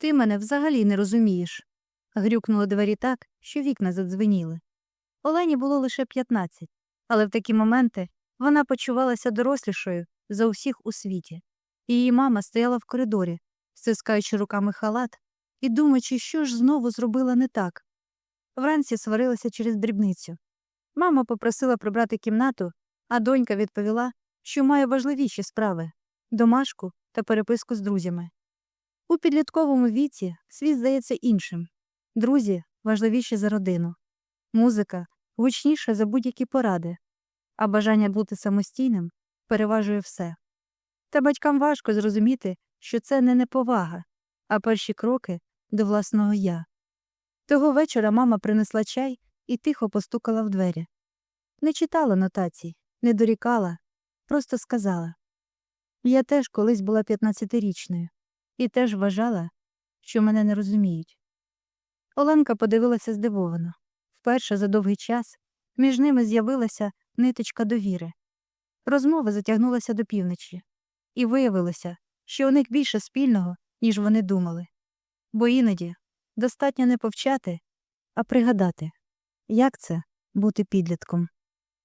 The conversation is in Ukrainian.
Ти мене взагалі не розумієш. Грюкнули двері так, що вікна задзвеніли. Олені було лише 15, але в такі моменти вона почувалася дорослішою за усіх у світі. Її мама стояла в коридорі, стискаючи руками халат і думаючи, що ж знову зробила не так. Вранці сварилася через дрібницю. Мама попросила прибрати кімнату, а донька відповіла, що має важливіші справи домашку та переписку з друзями. У підлітковому віці світ здається іншим. Друзі важливіші за родину. Музика гучніша за будь-які поради, а бажання бути самостійним переважує все. Та батькам важко зрозуміти, що це не неповага, а перші кроки до власного я. Того вечора мама принесла чай і тихо постукала в двері. Не читала нотацій, не дорікала, просто сказала Я теж колись була 15-річною і теж вважала, що мене не розуміють. Оленка подивилася здивовано. Вперше за довгий час між ними з'явилася ниточка довіри. Розмова затягнулася до півночі, і виявилося, що у них більше спільного, ніж вони думали. Бо іноді достатньо не повчати, а пригадати, як це бути підлітком.